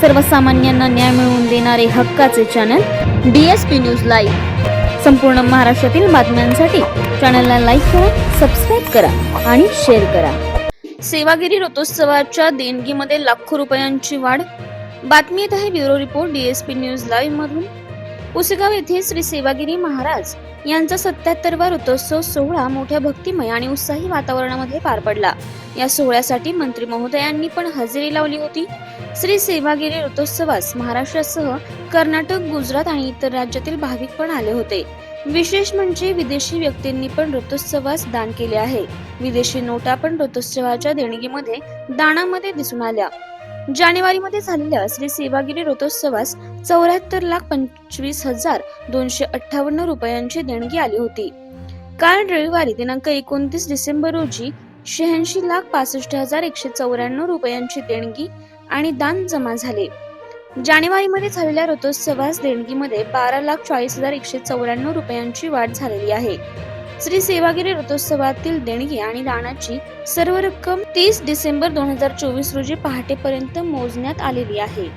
सर्वसामान्यांना न्याय मिळवून देणारे हक्काचे चॅनल डीएसपी न्यूज लाईव्ह संपूर्ण महाराष्ट्रातील बातम्यांसाठी चॅनलला लाईक करा सबस्क्राईब करा आणि शेअर करा. सेवागिरी रथोत्सवाच्या देणगीमध्ये लाखो रुपयांची वाढ. बातमी येत आहे bureau report DSP news live मधून. पुसेगाव येथे श्री सेवागिरी महाराज यांचा सत्याहत्तरवा रथोत्सव सोहळा मोठ्या भक्तिमय आणि उत्साही वातावरणामध्ये पार पडला. या सोहळ्यासाठी मंत्री महोदयांनी पण हजेरी लावली होती. श्री सेवागिरी रथोत्सवास महाराष्ट्रासह कर्नाटक गुजरात आणि इतर राज्यातील भाविक पण आले होते. विशेष म्हणजे विदेशी व्यक्तींनी पण रथोत्सवास दान केले आहे. विदेशी नोटा पण रथोत्सवाच्या देणगीमध्ये दानामध्ये दिसून आल्या. जानेवारीमध्ये झालेल्या श्री सेवागिरी रथोत्सवास चौऱ्याहत्तर लाख पंचवीस हजार दोनशे अठ्ठावन्न रुपयांची देणगी आली होती. काल रविवारी दिनांक एकोणतीस डिसेंबर रोजी शहाऐंशी लाख पासष्ट हजार एकशे चौऱ्याण्णव रुपयांची देणगी आणि दान जमा झाले. जानेवारीमध्ये झालेल्या रथोत्सवास देणगीमध्ये बारा लाख चाळीस हजार एकशे चौऱ्याण्णव रुपयांची वाढ झालेली आहे. श्री सेवागिरी रथोत्सवातील देणगी आणि दानाची सर्व रक्कम तीस डिसेंबर दोन हजार चोवीस रोजी पहाटेपर्यंत मोजण्यात आलेली आहे.